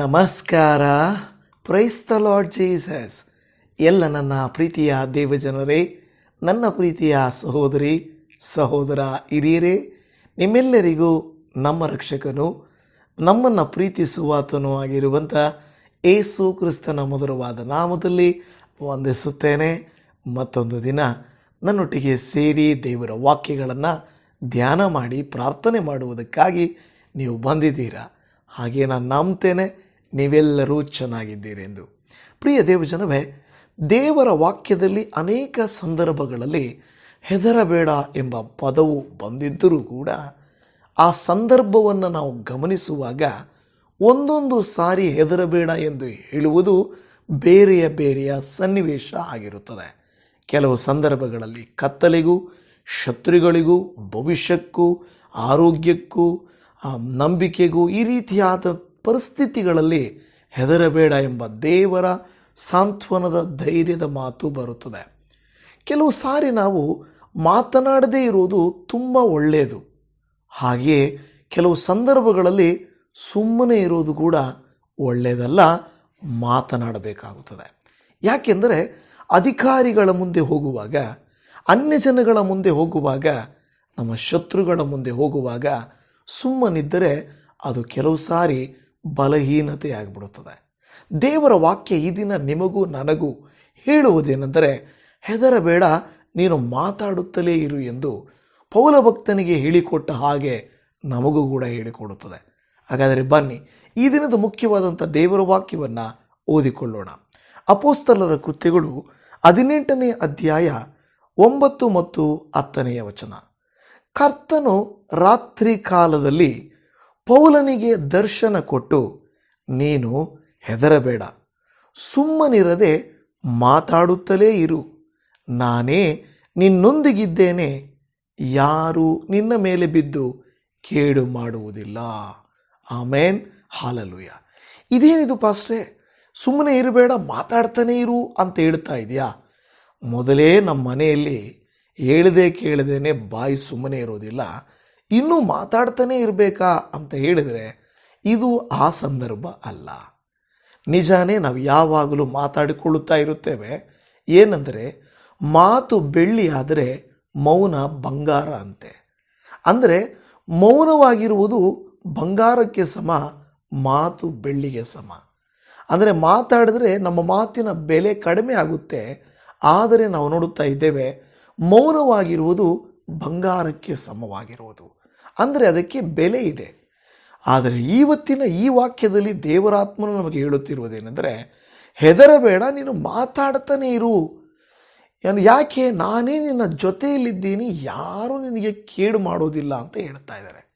ನಮಸ್ಕಾರ. Price the Lord Jesus ಎಲ್ಲ ನನ್ನ ಪ್ರೀತಿಯ ದೇವಜನರೇ, ನನ್ನ ಪ್ರೀತಿಯ ಸಹೋದರಿ, ಸಹೋದರ ಹಿರಿಯರೇ, ನಿಮ್ಮೆಲ್ಲರಿಗೂ ನಮ್ಮ ರಕ್ಷಕನು, ನಮ್ಮನ್ನು ಪ್ರೀತಿಸುವಾತನೂ ಆಗಿರುವಂಥ ಏಸು ಕ್ರಿಸ್ತನ ಮಧುರವಾದ ನಾಮದಲ್ಲಿ ವಂದಿಸುತ್ತೇನೆ. ಮತ್ತೊಂದು ದಿನ ನನ್ನೊಟ್ಟಿಗೆ ಸೇರಿ ದೇವರ ವಾಕ್ಯಗಳನ್ನು ಧ್ಯಾನ ಮಾಡಿ ಪ್ರಾರ್ಥನೆ ಮಾಡುವುದಕ್ಕಾಗಿ ನೀವು ಬಂದಿದ್ದೀರಾ? ಹಾಗೆ ನಾನು ನಂಬ್ತೇನೆ. ನೀವೆಲ್ಲರೂ ಚೆನ್ನಾಗಿದ್ದೀರೆಂದು. ಪ್ರಿಯ ದೇವಜನವೇ, ದೇವರ ವಾಕ್ಯದಲ್ಲಿ ಅನೇಕ ಸಂದರ್ಭಗಳಲ್ಲಿ ಹೆದರಬೇಡ ಎಂಬ ಪದವು ಬಂದಿದ್ದರೂ ಕೂಡ ಆ ಸಂದರ್ಭವನ್ನು ನಾವು ಗಮನಿಸುವಾಗ ಒಂದೊಂದು ಸಾರಿ ಹೆದರಬೇಡ ಎಂದು ಹೇಳುವುದು ಬೇರೆಯ ಬೇರೆಯ ಸನ್ನಿವೇಶ ಆಗಿರುತ್ತದೆ. ಕೆಲವು ಸಂದರ್ಭಗಳಲ್ಲಿ ಕತ್ತಲೆಗೂ, ಶತ್ರುಗಳಿಗೂ, ಭವಿಷ್ಯಕ್ಕೂ, ಆರೋಗ್ಯಕ್ಕೂ ನಂಬಿಕೆಗೂ ಈ ರೀತಿಯಾದ ಪರಿಸ್ಥಿತಿಗಳಲ್ಲಿ ಹೆದರಬೇಡ ಎಂಬ ದೇವರ ಸಾಂತ್ವನದ ಧೈರ್ಯದ ಮಾತು ಬರುತ್ತದೆ. ಕೆಲವು ಸಾರಿ ನಾವು ಮಾತನಾಡದೇ ಇರುವುದು ತುಂಬ ಒಳ್ಳೆಯದು. ಹಾಗೆಯೇ ಕೆಲವು ಸಂದರ್ಭಗಳಲ್ಲಿ ಸುಮ್ಮನೆ ಇರೋದು ಕೂಡ ಒಳ್ಳೆಯದಲ್ಲ, ಮಾತನಾಡಬೇಕಾಗುತ್ತದೆ. ಯಾಕೆಂದರೆ ಅಧಿಕಾರಿಗಳ ಮುಂದೆ ಹೋಗುವಾಗ ಅನ್ಯ ಜನಗಳ ಮುಂದೆ ಹೋಗುವಾಗ, ನಮ್ಮ ಶತ್ರುಗಳ ಮುಂದೆ ಹೋಗುವಾಗ ಸುಮ್ಮನಿದ್ದರೆ ಅದು ಕೆಲವು ಸಾರಿ ಬಲಹೀನತೆ ಆಗಿಬಿಡುತ್ತದೆ ದೇವರ ವಾಕ್ಯ ಈ ದಿನ ನಿಮಗೂ ನನಗೂ ಹೇಳುವುದೇನೆಂದರೆ, ಹೆದರಬೇಡ, ನೀನು ಮಾತಾಡುತ್ತಲೇ ಇರು ಎಂದು ಪೌಲ ಭಕ್ತನಿಗೆ ಹೇಳಿಕೊಟ್ಟ ಹಾಗೆ ನಮಗೂ ಕೂಡ ಹೇಳಿಕೊಡುತ್ತದೆ. ಹಾಗಾದರೆ ಬನ್ನಿ, ಈ ದಿನದ ಮುಖ್ಯವಾದಂಥ ದೇವರ ವಾಕ್ಯವನ್ನು ಓದಿಕೊಳ್ಳೋಣ. ಅಪೋಸ್ತಲರ ಕೃತ್ಯಗಳು ಹದಿನೆಂಟನೇ ಅಧ್ಯಾಯ ಒಂಬತ್ತು ಮತ್ತು ಹತ್ತನೆಯ ವಚನ. ಕರ್ತನು ರಾತ್ರಿ ಕಾಲದಲ್ಲಿ ಪೌಲನಿಗೆ ದರ್ಶನ ಕೊಟ್ಟು ನೀನು ಹೆದರಬೇಡ. ಸುಮ್ಮನಿರದೆ ಮಾತಾಡುತ್ತಲೇ ಇರು. ನಾನೇ ನಿನ್ನೊಂದಿಗಿದ್ದೇನೆ. ಯಾರು ನಿನ್ನ ಮೇಲೆ ಬಿದ್ದು ಕೇಡು ಮಾಡುವುದಿಲ್ಲ. ಆಮೇನ್. ಹಾಲಲುಯ. ಇದೇನಿದು ಪಾಸ್ಟ್ರೆ? ಸುಮ್ಮನೆ ಇರಬೇಡ, ಮಾತಾಡ್ತಾನೆ ಇರು ಅಂತ ಹೇಳ್ತಾ ಇದೆಯಾ? ಮೊದಲೇ ನಮ್ಮ ಮನೆಯಲ್ಲಿ ಹೇಳದೆ ಕೇಳದೇನೆ ಬಾಯಿ ಸುಮ್ಮನೆ ಇರೋದಿಲ್ಲ. ಇನ್ನೂ ಮಾತಾಡ್ತಾನೆ ಇರಬೇಕಾ ಅಂತ ಹೇಳಿದರೆ ಇದು ಆ ಸಂದರ್ಭ ಅಲ್ಲ. ನಿಜಾನೇ ನಾವು ಯಾವಾಗಲೂ ಮಾತಾಡಿಕೊಳ್ಳುತ್ತಾ ಇರುತ್ತೇವೆ. ಏನಂದರೆ, ಮಾತು ಬೆಳ್ಳಿ ಆದರೆ ಮೌನ ಬಂಗಾರ ಅಂತೆ. ಅಂದರೆ, ಮೌನವಾಗಿರುವುದು ಬಂಗಾರಕ್ಕೆ ಸಮ, ಮಾತು ಬೆಳ್ಳಿಗೆ ಸಮ. ಅಂದರೆ, ಮಾತಾಡಿದ್ರೆ ನಮ್ಮ ಮಾತಿನ ಬೆಲೆ ಕಡಿಮೆ ಆಗುತ್ತೆ. ಆದರೆ ನಾವು ನೋಡುತ್ತಾ ಇದ್ದೇವೆ, ಮೌನವಾಗಿರುವುದು ಬಂಗಾರಕ್ಕೆ ಸಮವಾಗಿರುವುದು. ಅಂದರೆ ಅದಕ್ಕೆ ಬೆಲೆ ಇದೆ. ಆದರೆ ಇವತ್ತಿನ ಈ ವಾಕ್ಯದಲ್ಲಿ ದೇವರಾತ್ಮನು ನಮಗೆ ಹೇಳುತ್ತಿರುವುದೇನೆಂದರೆ, ಹೆದರಬೇಡ, ನೀನು ಮಾತಾಡ್ತಾನೆ ಇರು. ಯಾಕೆ? ನಾನೇ ನಿನ್ನ ಜೊತೆಯಲ್ಲಿದ್ದೀನಿ, ಯಾರೂ ನಿನಗೆ ಕೇಡು ಮಾಡೋದಿಲ್ಲ ಅಂತ ಹೇಳ್ತಾ ಇದ್ದಾರೆ.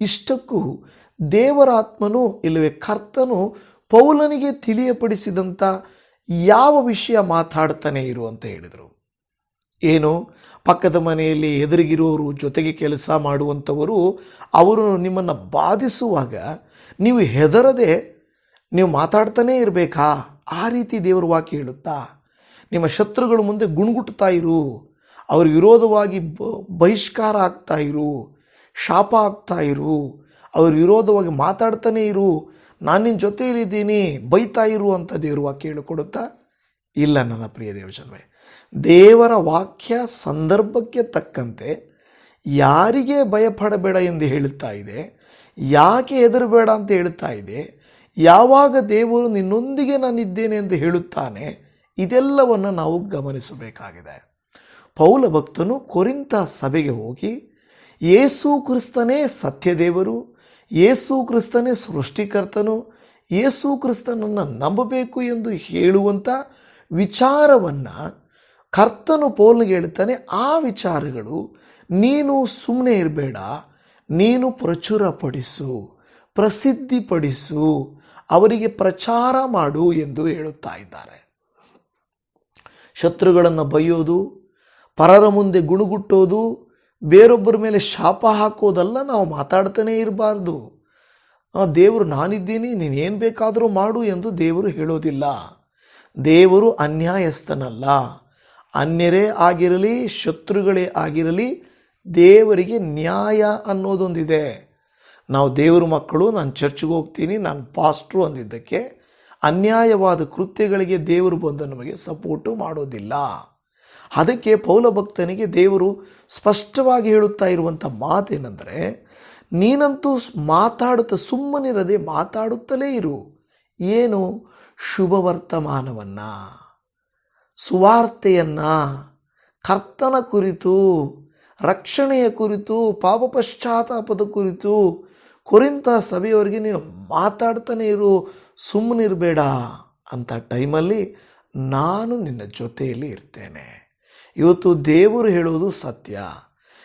ಇಷ್ಟಕ್ಕೂ ದೇವರಾತ್ಮನು, ಇಲ್ಲವೇ ಕರ್ತನು, ಪೌಲನಿಗೆ ತಿಳಿಯಪಡಿಸಿದಂಥ ಯಾವ ವಿಷಯ ಮಾತಾಡ್ತಾನೆ ಇರು ಅಂತ ಹೇಳಿದರು. ಏನು? ಪಕ್ಕದ ಮನೆಯಲ್ಲಿ ಎದುರಿಗಿರೋರು ಜೊತೆಗೆ ಕೆಲಸ ಮಾಡುವಂಥವರು, ಅವರು ನಿಮ್ಮನ್ನು ಬಾಧಿಸುವಾಗ ನೀವು ಹೆದರದೆ ನೀವು ಮಾತಾಡ್ತಾನೇ ಇರಬೇಕಾ? ಆ ರೀತಿ ದೇವರ ವಾಕ್ಯ ಹೇಳುತ್ತಾ, ನಿಮ್ಮ ಶತ್ರುಗಳ ಮುಂದೆ ಗುಣಗುಟ್ತಾ ಇರು, ಅವ್ರ ವಿರೋಧವಾಗಿ ಬಹಿಷ್ಕಾರ ಆಗ್ತಾ ಇರು, ಶಾಪ ಆಗ್ತಾ ಇರು, ಅವ್ರ ವಿರೋಧವಾಗಿ ಮಾತಾಡ್ತಾನೇ ಇರು, ನಾನು ನಿನ್ನ ಜೊತೆಯಲ್ಲಿದ್ದೀನಿ, ಬೈತಾ ಇರು ಅಂತ ದೇವ್ರ ವಾಕ್ಯ ಹೇಳಿಕೊಡುತ್ತಾ, ಇಲ್ಲ ನನ್ನ ಪ್ರಿಯ ದೇವಜನ್ವೇ ದೇವರ ವಾಕ್ಯ ಸಂದರ್ಭಕ್ಕೆ ತಕ್ಕಂತೆ ಯಾರಿಗೆ ಭಯಪಡಬೇಡ ಎಂದು ಹೇಳುತ್ತಾ ಇದೆ, ಯಾಕೆ ಹೆದರಬೇಡ ಅಂತ ಹೇಳ್ತಾ ಇದೆ, ಯಾವಾಗ ದೇವರು ನಿನ್ನೊಂದಿಗೆ ನಾನಿದ್ದೇನೆ ಎಂದು ಹೇಳುತ್ತಾನೆ, ಇದೆಲ್ಲವನ್ನು ನಾವು ಗಮನಿಸಬೇಕಾಗಿದೆ. ಪೌಲ ಭಕ್ತನು ಕೊರಿಂತ ಸಭೆಗೆ ಹೋಗಿ ಯೇಸು ಕ್ರಿಸ್ತನೇ ಸತ್ಯದೇವರು, ಯೇಸು ಕ್ರಿಸ್ತನೇ ಸೃಷ್ಟಿಕರ್ತನು, ಯೇಸು ಕ್ರಿಸ್ತನನ್ನು ನಂಬಬೇಕು ಎಂದು ಹೇಳುವಂಥ ವಿಚಾರವನ್ನು ಕರ್ತನು ಪೋಲ್ಗೆ ಹೇಳ್ತಾನೆ, ಆ ವಿಚಾರಗಳು ನೀನು ಸುಮ್ಮನೆ ಇರಬೇಡ, ನೀನು ಪ್ರಚುರಪಡಿಸು, ಪ್ರಸಿದ್ಧಿಪಡಿಸು, ಅವರಿಗೆ ಪ್ರಚಾರ ಮಾಡು ಎಂದು ಹೇಳುತ್ತಾ ಇದ್ದಾರೆ. ಶತ್ರುಗಳನ್ನು ಬೈಯೋದು ಪರರ ಮುಂದೆ ಗುಣುಗುಟ್ಟೋದು, ಬೇರೊಬ್ಬರ ಮೇಲೆ ಶಾಪ ಹಾಕೋದಲ್ಲ ನಾವು ಮಾತಾಡ್ತಾನೇ ಇರಬಾರ್ದು. ದೇವರು ನಾನಿದ್ದೀನಿ ನೀನೇನು ಬೇಕಾದರೂ ಮಾಡು ಎಂದು ದೇವರು ಹೇಳೋದಿಲ್ಲ. ದೇವರು ಅನ್ಯಾಯಸ್ಥನಲ್ಲ. ಅನ್ಯರೇ ಆಗಿರಲಿ, ಶತ್ರುಗಳೇ ಆಗಿರಲಿ, ದೇವರಿಗೆ ನ್ಯಾಯ ಅನ್ನೋದೊಂದಿದೆ. ನಾವು ದೇವರ ಮಕ್ಕಳು, ನಾನು ಚರ್ಚ್ಗೆ ಹೋಗ್ತೀನಿ, ನಾನು ಪಾಸ್ಟ್ರು ಅಂದಿದ್ದಕ್ಕೆ ಅನ್ಯಾಯವಾದ ಕೃತ್ಯಗಳಿಗೆ ದೇವರು ಬಂದು ನಮಗೆ ಸಪೋರ್ಟು ಮಾಡೋದಿಲ್ಲ. ಅದಕ್ಕೆ ಪೌಲ ಭಕ್ತನಿಗೆ ದೇವರು ಸ್ಪಷ್ಟವಾಗಿ ಹೇಳುತ್ತಾ ಇರುವಂಥ ಮಾತೇನೆಂದರೆ, ನೀನಂತೂ ಮಾತಾಡುತ್ತಾ, ಸುಮ್ಮನಿರದೆ ಮಾತಾಡುತ್ತಲೇ ಇರು. ಏನು ಶುಭ ವರ್ತಮಾನವನ್ನು ಸುವಾರ್ತೆಯನ್ನ, ಕರ್ತನ ಕುರಿತು, ರಕ್ಷಣೆಯ ಕುರಿತು, ಪಾಪ ಪಶ್ಚಾತ್ತಾಪದ ಕುರಿತು ಕುರಿತ ಸಭೆಯವರಿಗೆ ನೀನು ಮಾತಾಡ್ತಾನೆ ಇರು. ಸುಮ್ಮನಿರಬೇಡ ಅಂತ ಟೈಮಲ್ಲಿ ನಾನು ನಿನ್ನ ಜೊತೆಯಲ್ಲಿ ಇರ್ತೇನೆ. ಇವತ್ತು ದೇವರು ಹೇಳುವುದು ಸತ್ಯ.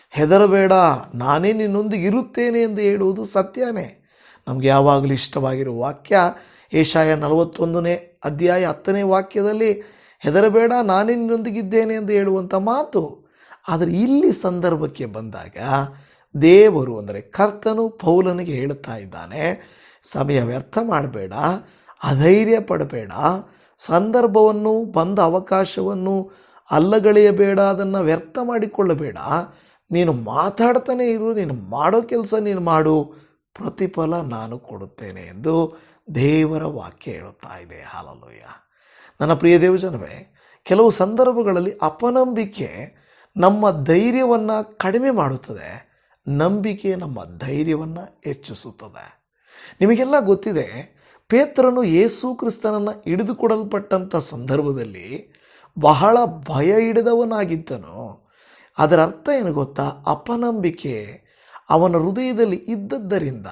ಹೆದರಬೇಡ. ನಾನೇ ನಿನ್ನೊಂದಿಗೆ ಇರುತ್ತೇನೆ ಎಂದು ಹೇಳುವುದು ಸತ್ಯನೇ. ನಮಗೆ ಯಾವಾಗಲೂ ಇಷ್ಟವಾಗಿರೋ ವಾಕ್ಯ ಏಷಾಯ ನಲವತ್ತೊಂದನೇ ಅಧ್ಯಾಯ ಹತ್ತನೇ ವಾಕ್ಯದಲ್ಲಿ ಹೆದರಬೇಡ ನಾನೇ ನಿನ್ನೊಂದಿಗಿದ್ದೇನೆ ಎಂದು ಹೇಳುವಂಥ ಮಾತು. ಆದರೆ ಇಲ್ಲಿ ಸಂದರ್ಭಕ್ಕೆ ಬಂದಾಗ ದೇವರು ಅಂದರೆ ಕರ್ತನು ಪೌಲನಿಗೆ ಹೇಳುತ್ತಾ ಇದ್ದಾನೆ, ಸಮಯ ವ್ಯರ್ಥ ಮಾಡಬೇಡ, ಅಧೈರ್ಯ ಪಡಬೇಡ, ಸಂದರ್ಭವನ್ನು ಬಂದ ಅವಕಾಶವನ್ನು ಅಲ್ಲಗಳೆಯಬೇಡ, ಅದನ್ನು ವ್ಯರ್ಥ ಮಾಡಿಕೊಳ್ಳಬೇಡ, ನೀನು ಮಾತಾಡ್ತಾನೆ ಇರು, ನೀನು ಮಾಡೋ ಕೆಲಸ ನೀನು ಮಾಡು, ಪ್ರತಿಫಲ ನಾನು ಕೊಡುತ್ತೇನೆ ಎಂದು ದೇವರ ವಾಕ್ಯ ಹೇಳುತ್ತಾ ಇದೆ. ಹಾಲಲೋಯ. ನನ್ನ ಪ್ರಿಯ ದೇವಜನವೇ, ಕೆಲವು ಸಂದರ್ಭಗಳಲ್ಲಿ ಅಪನಂಬಿಕೆ ನಮ್ಮ ಧೈರ್ಯವನ್ನು ಕಡಿಮೆ ಮಾಡುತ್ತದೆ. ನಂಬಿಕೆ ನಮ್ಮ ಧೈರ್ಯವನ್ನು ಹೆಚ್ಚಿಸುತ್ತದೆ. ನಿಮಗೆಲ್ಲ ಗೊತ್ತಿದೆ, ಪೇತ್ರನು ಯೇಸು ಕ್ರಿಸ್ತನನ್ನು ಹಿಡಿದುಕೊಡಲ್ಪಟ್ಟಂಥ ಸಂದರ್ಭದಲ್ಲಿ ಬಹಳ ಭಯ ಹಿಡಿದವನಾಗಿದ್ದನು. ಅದರ ಅರ್ಥ ಏನು ಗೊತ್ತಾ? ಅಪನಂಬಿಕೆ ಅವನ ಹೃದಯದಲ್ಲಿ ಇದ್ದದ್ದರಿಂದ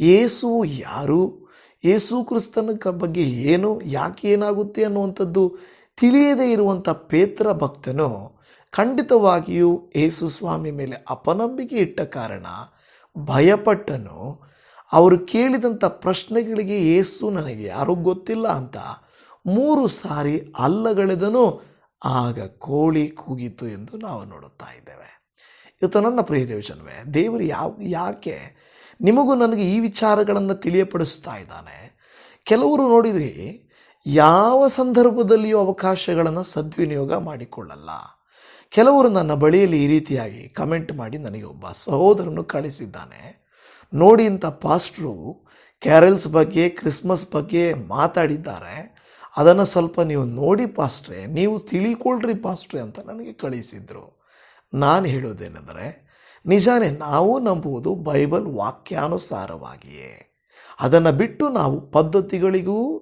ಯೇಸು ಯಾರು ಯೇಸು ಕ್ರಿಸ್ತನ ಬಗ್ಗೆ ಏನು, ಯಾಕೆ ಏನಾಗುತ್ತೆ ಅನ್ನುವಂಥದ್ದು ತಿಳಿಯದೇ ಇರುವಂಥ ಪೇತ್ರ ಭಕ್ತನು ಖಂಡಿತವಾಗಿಯೂ ಯೇಸು ಸ್ವಾಮಿ ಮೇಲೆ ಅಪನಂಬಿಕೆ ಇಟ್ಟ ಕಾರಣ ಭಯಪಟ್ಟನು. ಅವರು ಕೇಳಿದಂಥ ಪ್ರಶ್ನೆಗಳಿಗೆ ಏಸು ನನಗೆ ಯಾರೂ ಗೊತ್ತಿಲ್ಲ ಅಂತ ಮೂರು ಸಾರಿ ಅಲ್ಲಗಳೆದನು, ಆಗ ಕೋಳಿ ಕೂಗಿತು ಎಂದು ನಾವು ನೋಡುತ್ತಾ ಇದ್ದೇವೆ. ಇವತ್ತು ನನ್ನ ಪ್ರಿಯ ದೇವರು ಯಾವ, ಯಾಕೆ ನಿಮಗೂ ನನಗೆ ಈ ವಿಚಾರಗಳನ್ನು ತಿಳಿಯಪಡಿಸ್ತಾ ಇದ್ದಾನೆ. ಕೆಲವರು ನೋಡಿದರೆ ಯಾವ ಸಂದರ್ಭದಲ್ಲಿಯೂ ಅವಕಾಶಗಳನ್ನು ಸದ್ವಿನಿಯೋಗ ಮಾಡಿಕೊಳ್ಳಲ್ಲ. ಕೆಲವರು ನನ್ನ ಬಳಿಯಲ್ಲಿ ಈ ರೀತಿಯಾಗಿ ಕಮೆಂಟ್ ಮಾಡಿ ನನಗೆ ಒಬ್ಬ ಸಹೋದರನು ಕಳಿಸಿದ್ದಾನೆ. ನೋಡಿ ಇಂಥ ಪಾಸ್ಟ್ರು ಕ್ಯಾರಲ್ಸ್ ಬಗ್ಗೆ, ಕ್ರಿಸ್ಮಸ್ ಬಗ್ಗೆ ಮಾತಾಡಿದ್ದಾರೆ. ಅದನ್ನು ಸ್ವಲ್ಪ ನೀವು ನೋಡಿ ಪಾಸ್ಟ್ರೆ, ನೀವು ತಿಳಿಕೊಳ್ರಿ ಪಾಸ್ಟ್ರೆ ಅಂತ ನನಗೆ ಕಳಿಸಿದರು. ನಾನು ಹೇಳೋದೇನೆಂದರೆ ನಿಜಾನೇ ನಾವು ನಂಬುವುದು ಬೈಬಲ್ ವಾಕ್ಯಾನುಸಾರವಾಗಿಯೇ. ಅದನ್ನು ಬಿಟ್ಟು ನಾವು ಪದ್ಧತಿಗಳಿಗೂ,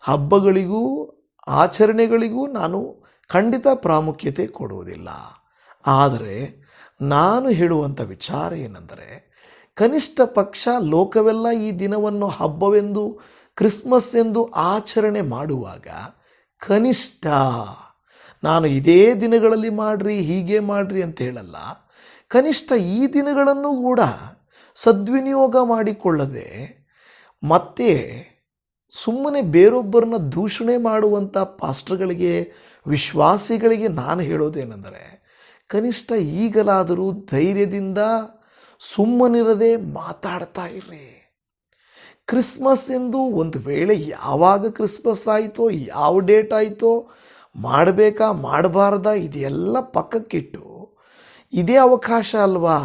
ಹಬ್ಬಗಳಿಗೂ, ಆಚರಣೆಗಳಿಗೂ ನಾನು ಖಂಡಿತ ಪ್ರಾಮುಖ್ಯತೆ ಕೊಡುವುದಿಲ್ಲ. ಆದರೆ ನಾನು ಹೇಳುವಂಥ ವಿಚಾರ ಏನೆಂದರೆ, ಕನಿಷ್ಠ ಪಕ್ಷ ಲೋಕವೆಲ್ಲ ಈ ದಿನವನ್ನು ಹಬ್ಬವೆಂದು, ಕ್ರಿಸ್ಮಸ್ ಎಂದು ಆಚರಣೆ ಮಾಡುವಾಗ ಕನಿಷ್ಠ, ನಾನು ಇದೇ ದಿನಗಳಲ್ಲಿ ಮಾಡ್ರಿ, ಹೀಗೆ ಮಾಡ್ರಿ ಅಂತ ಹೇಳಲ್ಲ. ಕನಿಷ್ಠ ಈ ದಿನಗಳನ್ನು ಕೂಡ ಸದ್ವಿನಿಯೋಗ ಮಾಡಿಕೊಳ್ಳದೆ ಮತ್ತೆ ಸುಮ್ಮನೆ ಬೇರೊಬ್ಬರನ್ನ ದೂಷಣೆ ಮಾಡುವಂಥ ಪಾಸ್ಟರ್ಗಳಿಗೆ, ವಿಶ್ವಾಸಿಗಳಿಗೆ ನಾನು ಹೇಳೋದೇನೆಂದರೆ, ಕನಿಷ್ಠ ಈಗಲಾದರೂ ಧೈರ್ಯದಿಂದ ಸುಮ್ಮನಿರದೆ ಮಾತಾಡ್ತಾ ಇರ್ರಿ. ಕ್ರಿಸ್ಮಸ್ ಎಂದು ಒಂದು ವೇಳೆ ಯಾವಾಗ ಕ್ರಿಸ್ಮಸ್ ಆಯಿತೋ, ಯಾವ ಡೇಟ್ ಆಯಿತೋ, ಮಾಡಬೇಕಾ, ಮಾಡಬಾರ್ದ, ಇದೆಲ್ಲ ಪಕ್ಕಕ್ಕಿಟ್ಟು ಇದೇ ಅವಕಾಶ ಅಲ್ವಾ?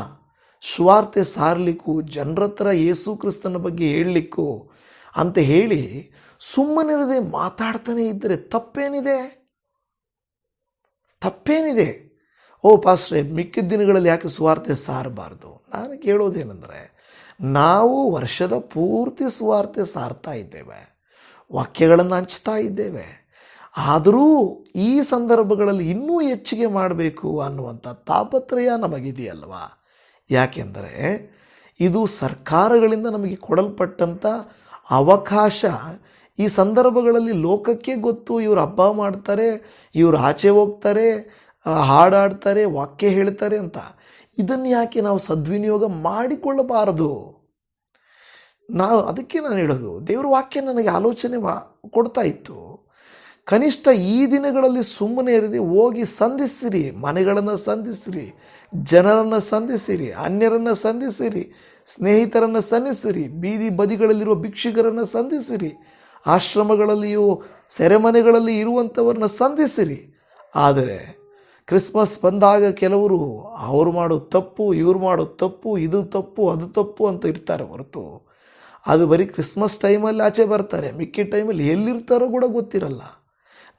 ಸ್ವಾರ್ಥೆ ಸಾರಲಿಕ್ಕೂ, ಜನರ ಹತ್ರ ಯೇಸು ಕ್ರಿಸ್ತನ ಬಗ್ಗೆ ಹೇಳಲಿಕ್ಕೂ ಅಂತ ಹೇಳಿ ಸುಮ್ಮನಿರದೆ ಮಾತಾಡ್ತಾನೆ ಇದ್ದರೆ ತಪ್ಪೇನಿದೆ? ತಪ್ಪೇನಿದೆ? ಓ ಪಾಸ್ಟ್ರೆ ಮಿಕ್ಕಿದ ದಿನಗಳಲ್ಲಿ ಯಾಕೆ ಸುವಾರ್ತೆ ಸಾರಬಾರ್ದು? ನಾನು ಕೇಳೋದೇನೆಂದರೆ, ನಾವು ವರ್ಷದ ಪೂರ್ತಿ ಸುವಾರ್ತೆ ಸಾರ್ತಾ ಇದ್ದೇವೆ. ವಾಕ್ಯಗಳನ್ನು ಹಂಚ್ತಾ ಇದ್ದೇವೆ. ಆದರೂ ಈ ಸಂದರ್ಭಗಳಲ್ಲಿ ಇನ್ನೂ ಹೆಚ್ಚಿಗೆ ಮಾಡಬೇಕು ಅನ್ನುವಂಥ ತಾಪತ್ರಯ ನಮಗಿದೆಯಲ್ವಾ? ಯಾಕೆಂದರೆ ಇದು ಸರ್ಕಾರಗಳಿಂದ ನಮಗೆ ಕೊಡಲ್ಪಟ್ಟಂಥ ಅವಕಾಶ ಈ ಸಂದರ್ಭಗಳಲ್ಲಿ ಲೋಕಕ್ಕೆ ಗೊತ್ತು. ಇವರು ಹಬ್ಬ ಮಾಡ್ತಾರೆ, ಇವರು ಆಚೆ ಹೋಗ್ತಾರೆ ಹಾಡಾಡ್ತಾರೆ, ವಾಕ್ಯ ಹೇಳ್ತಾರೆ ಅಂತ. ಇದನ್ನು ಯಾಕೆ ನಾವು ಸದ್ವಿನಿಯೋಗ ಮಾಡಿಕೊಳ್ಳಬಾರದು? ನಾವು ಅದಕ್ಕೆ ನಾನು ಹೇಳೋದು, ದೇವ್ರ ವಾಕ್ಯ ನನಗೆ ಆಲೋಚನೆ ಮಾ, ಕೊಡ್ತಾ ಇತ್ತು. ಕನಿಷ್ಠ ಈ ದಿನಗಳಲ್ಲಿ ಸುಮ್ಮನೆ ಇರದೆ ಹೋಗಿ ಸಂಧಿಸಿರಿ, ಮನೆಗಳನ್ನು ಸಂಧಿಸಿರಿ, ಜನರನ್ನು ಸಂಧಿಸಿರಿ, ಅನ್ಯರನ್ನು ಸಂಧಿಸಿರಿ, ಸ್ನೇಹಿತರನ್ನು ಸಂಧಿಸಿರಿ, ಬೀದಿ ಬದಿಗಳಲ್ಲಿರುವ ಭಿಕ್ಷುಕರನ್ನು ಸಂಧಿಸಿರಿ, ಆಶ್ರಮಗಳಲ್ಲಿಯೂ, ಸೆರೆಮನೆಗಳಲ್ಲಿ ಇರುವಂಥವ್ರನ್ನ ಸಂಧಿಸಿರಿ. ಆದರೆ ಕ್ರಿಸ್ಮಸ್ ಬಂದಾಗ ಕೆಲವರು, ಅವ್ರು ಮಾಡೋ ತಪ್ಪು, ಇವ್ರು ಮಾಡೋ ತಪ್ಪು, ಇದು ತಪ್ಪು, ಅದು ತಪ್ಪು ಅಂತ ಇರ್ತಾರೆ ಹೊರತು. ಅದು ಬರೀ ಕ್ರಿಸ್ಮಸ್ ಟೈಮಲ್ಲಿ ಆಚೆ ಬರ್ತಾರೆ. ಮಿಕ್ಕಿ ಟೈಮಲ್ಲಿ ಎಲ್ಲಿರ್ತಾರೋ ಕೂಡ ಗೊತ್ತಿರಲ್ಲ.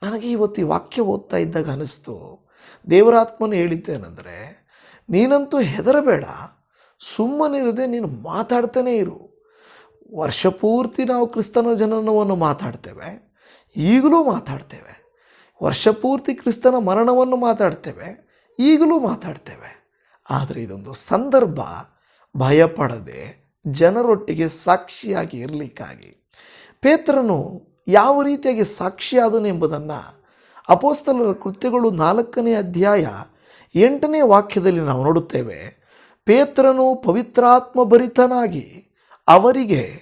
ನನಗೆ ಇವತ್ತು ವಾಕ್ಯ ಓದ್ತಾ ಇದ್ದಾಗ ಅನಿಸ್ತು. ದೇವರಾತ್ಮನು ಹೇಳಿದ್ದೇನೆಂದರೆ, ನೀನಂತೂ ಹೆದರಬೇಡ. ಸುಮ್ಮನಿರದೆ ನೀನು ಮಾತಾಡ್ತಾನೇ ಇರು. ವರ್ಷ ಪೂರ್ತಿ ನಾವು ಕ್ರಿಸ್ತನ ಜನನವನ್ನು ಮಾತಾಡ್ತೇವೆ. ಈಗಲೂ ಮಾತಾಡ್ತೇವೆ. ವರ್ಷಪೂರ್ತಿ ಕ್ರಿಸ್ತನ ಮರಣವನ್ನು ಮಾತಾಡ್ತೇವೆ. ಈಗಲೂ ಮಾತಾಡ್ತೇವೆ. ಆದರೆ ಇದೊಂದು ಸಂದರ್ಭ ಭಯಪಡದೆ ಜನರೊಟ್ಟಿಗೆ ಸಾಕ್ಷಿಯಾಗಿ ಇರಲಿಕ್ಕಾಗಿ. ಪೇತ್ರನು ಯಾವ ರೀತಿಯಾಗಿ ಸಾಕ್ಷಿಯಾದನು ಎಂಬುದನ್ನು ಅಪೋಸ್ತಲರ ಕೃತ್ಯಗಳು ನಾಲ್ಕನೇ ಅಧ್ಯಾಯ ಎಂಟನೇ ವಾಕ್ಯದಲ್ಲಿ ನಾವು ನೋಡುತ್ತೇವೆ. ಪೇತ್ರನು ಪವಿತ್ರಾತ್ಮ ಭರಿತನಾಗಿ ಅವರಿಗೆ,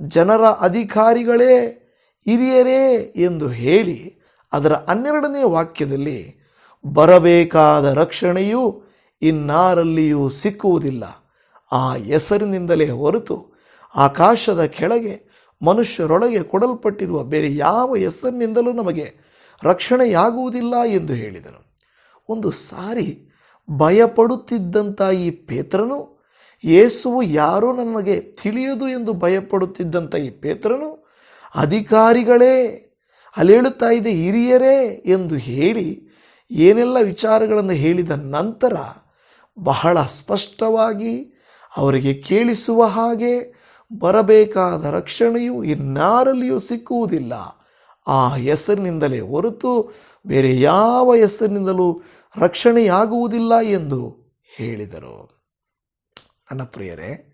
ಜನರ ಅಧಿಕಾರಿಗಳೇ, ಹಿರಿಯರೇ ಎಂದು ಹೇಳಿ ಅದರ ಹನ್ನೆರಡನೇ ವಾಕ್ಯದಲ್ಲಿ, ಬರಬೇಕಾದ ರಕ್ಷಣೆಯು ಇನ್ನಾರಲ್ಲಿಯೂ ಸಿಕ್ಕುವುದಿಲ್ಲ. ಆ ಹೆಸರಿನಿಂದಲೇ ಹೊರತು ಆಕಾಶದ ಕೆಳಗೆ ಮನುಷ್ಯರೊಳಗೆ ಕೊಡಲ್ಪಟ್ಟಿರುವ ಬೇರೆ ಯಾವ ಹೆಸರಿನಿಂದಲೂ ನಮಗೆ ರಕ್ಷಣೆಯಾಗುವುದಿಲ್ಲ ಎಂದು ಹೇಳಿದನು. ಒಂದು ಸಾರಿ ಭಯಪಡುತ್ತಿದ್ದಂಥ ಈ ಪೇತ್ರನು, ಯೇಸುವು ಯಾರೋ ನನಗೆ ತಿಳಿಯದು ಎಂದು ಭಯಪಡುತ್ತಿದ್ದಂಥ ಈ ಪೇತ್ರನು, ಅಧಿಕಾರಿಗಳೇ ಅಲ್ಲೇಳುತ್ತಾ ಇದೆ, ಹಿರಿಯರೇ ಎಂದು ಹೇಳಿ ಏನೆಲ್ಲ ವಿಚಾರಗಳನ್ನು ಹೇಳಿದ ನಂತರ ಬಹಳ ಸ್ಪಷ್ಟವಾಗಿ ಅವರಿಗೆ ಕೇಳಿಸುವ ಹಾಗೆ ಬರಬೇಕಾದ ರಕ್ಷಣೆಯು ಇನ್ನಾರಲ್ಲಿಯೂ ಸಿಕ್ಕುವುದಿಲ್ಲ. ಆ ಹೆಸರಿನಿಂದಲೇ ಹೊರತು ಬೇರೆ ಯಾವ ಹೆಸರಿನಿಂದಲೂ ರಕ್ಷಣೆಯಾಗುವುದಿಲ್ಲ ಎಂದು ಹೇಳಿದರು. ನನ್ನ ಪ್ರಿಯರೇ,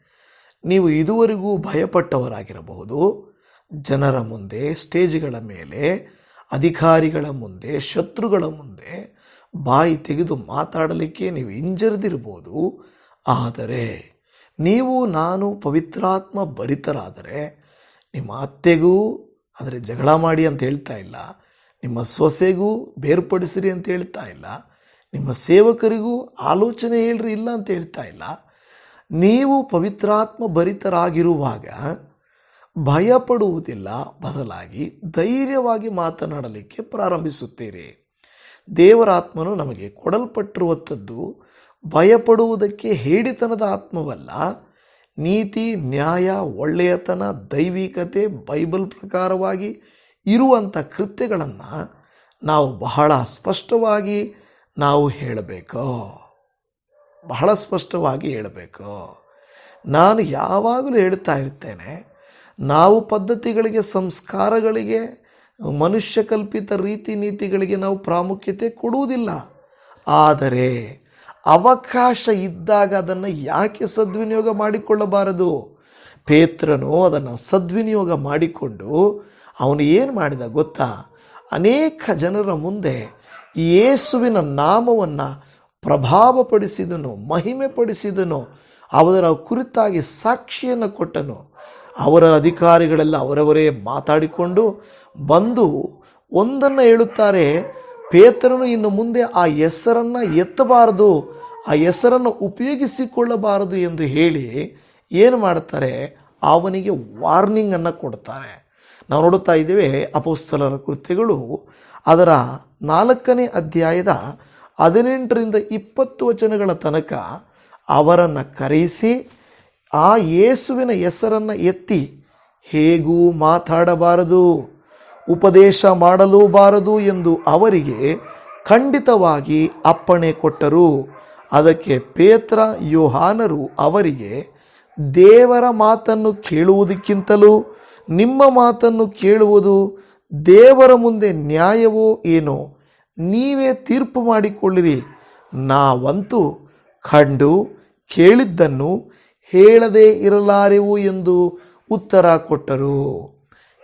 ನೀವು ಇದುವರೆಗೂ ಭಯಪಟ್ಟವರಾಗಿರಬಹುದು. ಜನರ ಮುಂದೆ, ಸ್ಟೇಜ್ಗಳ ಮೇಲೆ, ಅಧಿಕಾರಿಗಳ ಮುಂದೆ, ಶತ್ರುಗಳ ಮುಂದೆ ಬಾಯಿ ತೆಗೆದು ಮಾತಾಡಲಿಕ್ಕೆ ನೀವು ಹಿಂಜರಿದಿರ್ಬೋದು ಆದರೆ ನೀವು, ನಾನು ಪವಿತ್ರಾತ್ಮ ಭರಿತರಾದರೆ ನಿಮ್ಮ ಅತ್ತೆಗೂ ಅಂದರೆ ಜಗಳ ಮಾಡಿ ಅಂತ ಹೇಳ್ತಾ ಇಲ್ಲ. ನಿಮ್ಮ ಸೊಸೆಗೂ ಬೇರ್ಪಡಿಸಿರಿ ಅಂತ ಹೇಳ್ತಾ ಇಲ್ಲ. ನಿಮ್ಮ ಸೇವಕರಿಗೂ ಆಲೋಚನೆ ಹೇಳ್ರಿ, ಇಲ್ಲ ಅಂತ ಹೇಳ್ತಾ ಇಲ್ಲ. ನೀವು ಪವಿತ್ರಾತ್ಮ ಭರಿತರಾಗಿರುವಾಗ ಭಯಪಡುವುದಿಲ್ಲ, ಬದಲಾಗಿ ಧೈರ್ಯವಾಗಿ ಮಾತನಾಡಲಿಕ್ಕೆ ಪ್ರಾರಂಭಿಸುತ್ತೀರಿ. ದೇವರಾತ್ಮನು ನಮಗೆ ಕೊಡಲ್ಪಟ್ಟಿರುವಂಥದ್ದು ಭಯಪಡುವುದಕ್ಕೆ ಹೇಡಿತನದ ಆತ್ಮವಲ್ಲ, ನೀತಿ, ನ್ಯಾಯ, ಒಳ್ಳೆಯತನ, ದೈವಿಕತೆ, ಬೈಬಲ್ ಪ್ರಕಾರವಾಗಿ ಇರುವಂಥ ಕೃತ್ಯಗಳನ್ನು ನಾವು ಬಹಳ ಸ್ಪಷ್ಟವಾಗಿ ನಾವು ಹೇಳಬೇಕು. ಬಹಳ ಸ್ಪಷ್ಟವಾಗಿ ಹೇಳಬೇಕು. ನಾನು ಯಾವಾಗಲೂ ಹೇಳ್ತಾ ಇರ್ತೇನೆ, ನಾವು ಪದ್ಧತಿಗಳಿಗೆ, ಸಂಸ್ಕಾರಗಳಿಗೆ ಮನುಷ್ಯ ಕಲ್ಪಿತ ರೀತಿ ನೀತಿಗಳಿಗೆ ನಾವು ಪ್ರಾಮುಖ್ಯತೆ ಕೊಡುವುದಿಲ್ಲ. ಆದರೆ ಅವಕಾಶ ಇದ್ದಾಗ ಅದನ್ನು ಯಾಕೆ ಸದ್ವಿನಿಯೋಗ ಮಾಡಿಕೊಳ್ಳಬಾರದು? ಪೇತ್ರನು ಅದನ್ನು ಸದ್ವಿನಿಯೋಗ ಮಾಡಿಕೊಂಡು ಅವನು ಏನು ಮಾಡಿದ ಗೊತ್ತಾ? ಅನೇಕ ಜನರ ಮುಂದೆ ಯೇಸುವಿನ ನಾಮವನ್ನು ಪ್ರಭಾವಪಡಿಸಿದನು ಮಹಿಮೆ ಪಡಿಸಿದನು ಅವರ ಕುರಿತಾಗಿ ಸಾಕ್ಷಿಯನ್ನು ಕೊಟ್ಟನು. ಅವರ ಅಧಿಕಾರಿಗಳೆಲ್ಲ ಅವರವರೇ ಮಾತಾಡಿಕೊಂಡು ಬಂದು ಒಂದನ್ನು ಹೇಳುತ್ತಾರೆ ಪೇತ್ರನು ಇನ್ನು ಮುಂದೆ ಆ ಹೆಸರನ್ನು ಎತ್ತಬಾರದು, ಆ ಹೆಸರನ್ನು ಉಪಯೋಗಿಸಿಕೊಳ್ಳಬಾರದು ಎಂದು ಹೇಳಿ ಏನು ಮಾಡ್ತಾರೆ? ಅವನಿಗೆ ವಾರ್ನಿಂಗನ್ನು ಕೊಡ್ತಾರೆ. ನಾವು ನೋಡುತ್ತಾ ಇದ್ದೇವೆ ಅಪೋಸ್ತಲರ ಕೃತ್ಯಗಳು ಅದರ ನಾಲ್ಕನೇ ಅಧ್ಯಾಯದ ಹದಿನೆಂಟರಿಂದ ಇಪ್ಪತ್ತು ವಚನಗಳ ತನಕ ಅವರನ್ನು ಕರೆಸಿ ಆ ಯೇಸುವಿನ ಹೆಸರನ್ನು ಎತ್ತಿ, ಹೇಗೂ ಮಾತಾಡಬಾರದು ಉಪದೇಶ ಮಾಡಲೂಬಾರದು ಎಂದು ಅವರಿಗೆ ಖಂಡಿತವಾಗಿ ಅಪ್ಪಣೆ ಕೊಟ್ಟರು. ಅದಕ್ಕೆ ಪೇತ್ರ, ಯೋಹಾನರು ಅವರಿಗೆ, ದೇವರ ಮಾತನ್ನು ಕೇಳುವುದಕ್ಕಿಂತಲೂ ನಿಮ್ಮ ಮಾತನ್ನು ಕೇಳುವುದು ದೇವರ ಮುಂದೆ ನ್ಯಾಯವೋ ಏನೋ? ನೀವೇ ತೀರ್ಪು ಮಾಡಿಕೊಳ್ಳಿರಿ. ನಾವಂತೂ ಕಂಡು ಕೇಳಿದ್ದನ್ನು ಹೇಳದೇ ಇರಲಾರೆವು ಎಂದು ಉತ್ತರ ಕೊಟ್ಟರು.